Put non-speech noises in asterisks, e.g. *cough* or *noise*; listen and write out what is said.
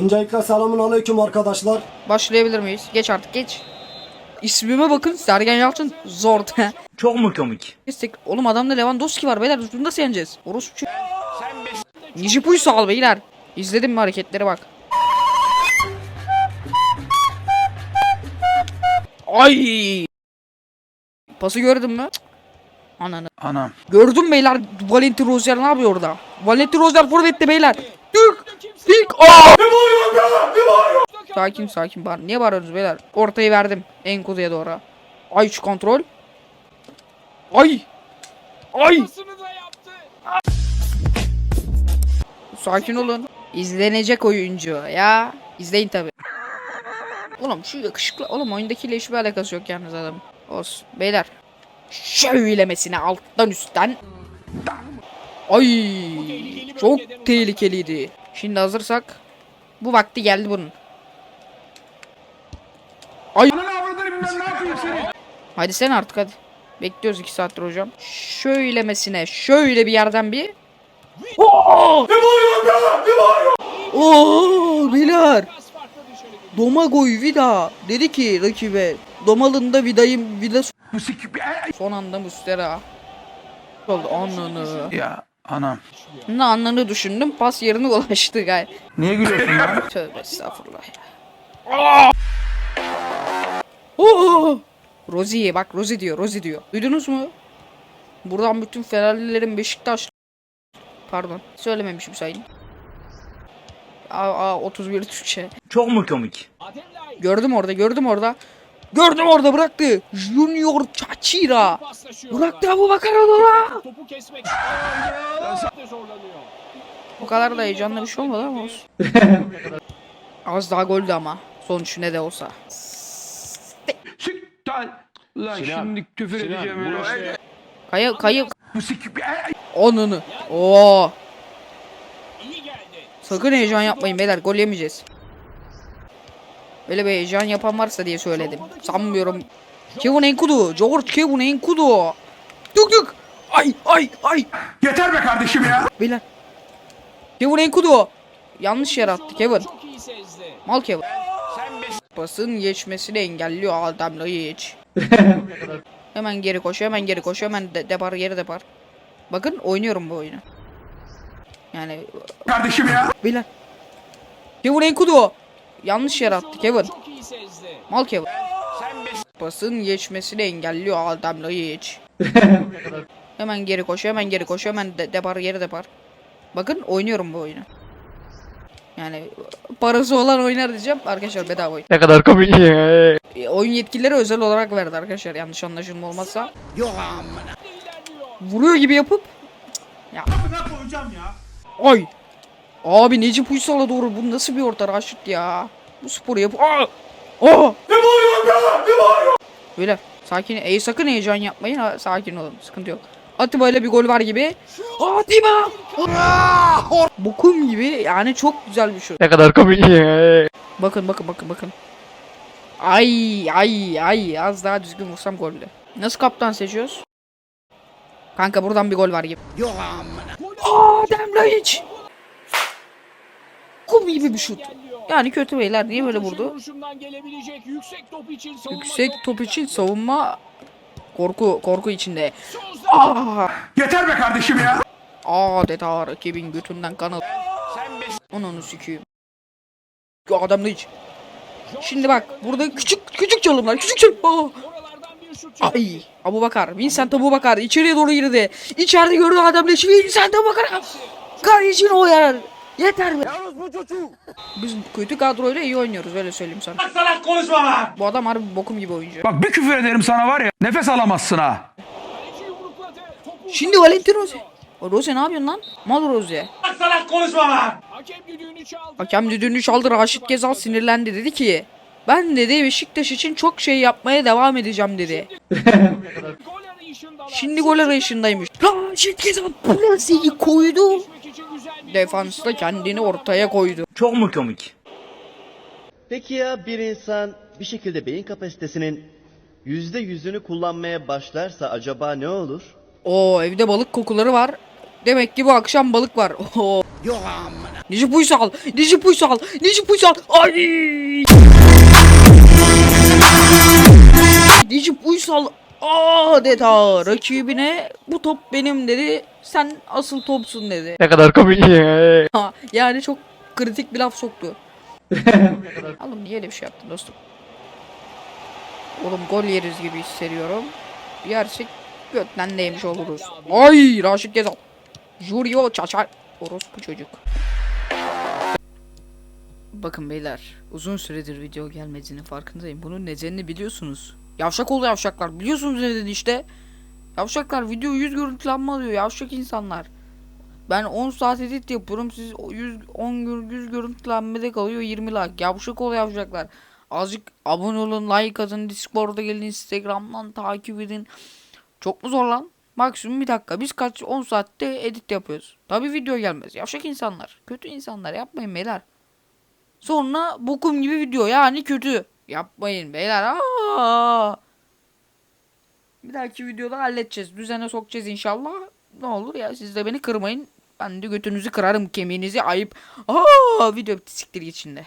Öncelikle selamun aleyküm arkadaşlar. Başlayabilir miyiz? Geç artık geç. İsmime bakın Sergen Yalçın zor. *laughs* Çok mu komik? Oğlum adamda Lewandowski var beyler bunu nasıl yeneceğiz? Orospu. Nici Puysal beyler. İzledin mi hareketleri bak. Ay! Pası gördün mü? Cık. Ananı. Anam. Gördüm beyler Valentin Rozier ne yapıyor orada? Valentin Rozier forvette beyler. Tık! Tık! Aa! Sakin sakin bağır. Niye bağırıyorsunuz beyler? Ortayı verdim. En kuzuya doğru. Ay şu kontrol. Ay! Ay! Sakin olun. İzlenecek oyuncu ya. İzleyin tabi. Oğlum şu yakışıklı. Oğlum oyundakiyle hiçbir alakası yok yalnız adam. Olsun. Beyler. Şöylemesine alttan üstten. Ay! Çok tehlikeliydi. Şimdi hazırsak. Bu vakti geldi bunun. Ay! Hadi sen artık hadi. Bekliyoruz iki saattir hocam. Şöylemesine şöyle bir yerden bir. Oo! Oo, beyler. Domagoy Vida dedi ki rakibe Domalında Vida'yım Vida son anda Mustera oldu ananı. Ya anam. Ne ananı düşündüm pas yerine ulaştı gay. Niye gülüyorsun lan? *laughs* Tövbe estağfurullah ya. Oo! Rozi'ye bak Rozi diyor Rozi diyor. Duydunuz mu? Buradan bütün Fenerlilerin Beşiktaş Pardon söylememişim sayın. Aa, aa 31 Türkçe. Çok mu komik? Gördüm orada gördüm orada. Gördüm orada bıraktı. Junior Chachira. Bıraktı Abu Bakar Adora. Topu kesmek zorlanıyor. O kadar da heyecanlı bir şey olmadı ama olsun. *laughs* Az daha goldü ama. Sonuç ne de olsa. Lan şimdi küfür edeceğim bu Kayı kayı Bu onunu. Oo. Sakın heyecan yapmayın beyler gol yemeyeceğiz. Böyle bir heyecan yapan varsa diye söyledim. Sanmıyorum. Kevin Enkudu. George Kevin Enkudu. Dük dük. Ay ay ay. Yeter be kardeşim ya. Beyler. Kevin Enkudu. Yanlış yere attı Kevin. Mal Kevin. Basın geçmesini engelliyor Adem hiç. *laughs* hemen geri koşuyor hemen geri koşuyor hemen de depar geri depar. Bakın oynuyorum bu oyunu. Yani Kardeşim ya. beyler. Kevin Enkudu. Yanlış yere attı Kevin. Mal Kevin. Basın geçmesini engelliyor Adem hiç. *laughs* hemen geri koşuyor hemen geri koşuyor hemen de depar geri depar. Bakın oynuyorum bu oyunu. Yani parası olan oynar diyeceğim. Arkadaşlar bedava oyun. Ne kadar komik ya. E, oyun yetkilileri özel olarak verdi arkadaşlar yanlış anlaşılma olmazsa. Vuruyor gibi yapıp ya. Ay. Abi Necip Uysal'a doğru bu nasıl bir orta Raşit ya. Bu sporu yap. Aa! Aa! Ne bağırıyorsun ya? Ne bağırıyorsun? Böyle sakin. Ey sakın heyecan yapmayın. Ha, sakin olun. Sıkıntı yok. Atiba ile bir gol var gibi. Atiba! Bokum gibi yani çok güzel bir şut. Ne kadar komik. Bakın bakın bakın bakın. Ay ay ay az daha düzgün vursam gollü. Nasıl kaptan seçiyoruz? Kanka buradan bir gol var gibi. Aa Demrahiç. Kum gibi bir şut. Yani kötü beyler niye böyle vurdu? Yüksek top için savunma Yüksek top için savunma korku korku içinde. Aa Yeter be kardeşim ya. adeta rakibin götünden kanal. Onu sikeyim. Ya adam da hiç. Şimdi bak burada küçük küçük çalımlar küçük çalım. Aa. Oralardan bir şut. Ay Abu Bakar. Vincent Abu Bakar içeriye doğru girdi. İçeride gördü adam leşi Vincent Abu Bakar. Kardeşin o yer. Yeter be. Biz kötü kadroyla iyi oynuyoruz öyle söyleyeyim sana. Salak konuşma lan. Bu adam harbi bokum gibi oyuncu. Bak bir küfür ederim sana var ya. Nefes alamazsın ha. Şimdi Valentin Rose. O Rose ne yapıyorsun lan? Mal Rose. Salak konuşma lan. hakem düdüğünü çaldı. Hakem düdüğünü çaldı. Raşit Gezal sinirlendi. Dedi ki ben dedi Beşiktaş için çok şey yapmaya devam edeceğim dedi. Şimdi gol arayışındaymış. Raşit Gezal plaseyi koydu. Geçmek için güzel bir Defansta kendini ortaya koydu. Çok mu komik? Peki ya bir insan bir şekilde beyin kapasitesinin yüzde yüzünü kullanmaya başlarsa acaba ne olur? Oo evde balık kokuları var. Demek ki bu akşam balık var. *laughs* Oo. Yok amına. Necip Uysal. Necip Uysal. Necip Uysal. Ay. Necip Uysal adeta rakibine bu top benim dedi. Sen asıl topsun dedi. Ne kadar komik. Ha, yani çok kritik bir laf soktu. *laughs* Oğlum niye öyle bir şey yaptın dostum? Oğlum gol yeriz gibi hissediyorum. Yersek götten değmiş oluruz. Ay Raşit Gezal. Julio Çaçar. Orospu çocuk. Bakın beyler uzun süredir video gelmediğinin farkındayım. Bunun nedenini biliyorsunuz. Yavşak oldu yavşaklar. Biliyorsunuz nedeni işte. Yavşaklar video 100 görüntülenme alıyor. Yavşak insanlar. Ben 10 saat edit yapıyorum. Siz o 100 10 gör- 100 görüntülenmede kalıyor 20 like. Yavşak ol yavşaklar. Azıcık abone olun, like atın, Discord'a gelin, Instagram'dan takip edin. Çok mu zor lan? Maksimum bir dakika. Biz kaç 10 saatte edit yapıyoruz. Tabi video gelmez. Yavşak insanlar. Kötü insanlar. Yapmayın beyler. Sonra bokum gibi video. Yani kötü. Yapmayın beyler. Aa! Bir dahaki videoda halledeceğiz. Düzene sokacağız inşallah. Ne olur ya siz de beni kırmayın. Ben de götünüzü kırarım kemiğinizi ayıp. Aa video siktir içinde.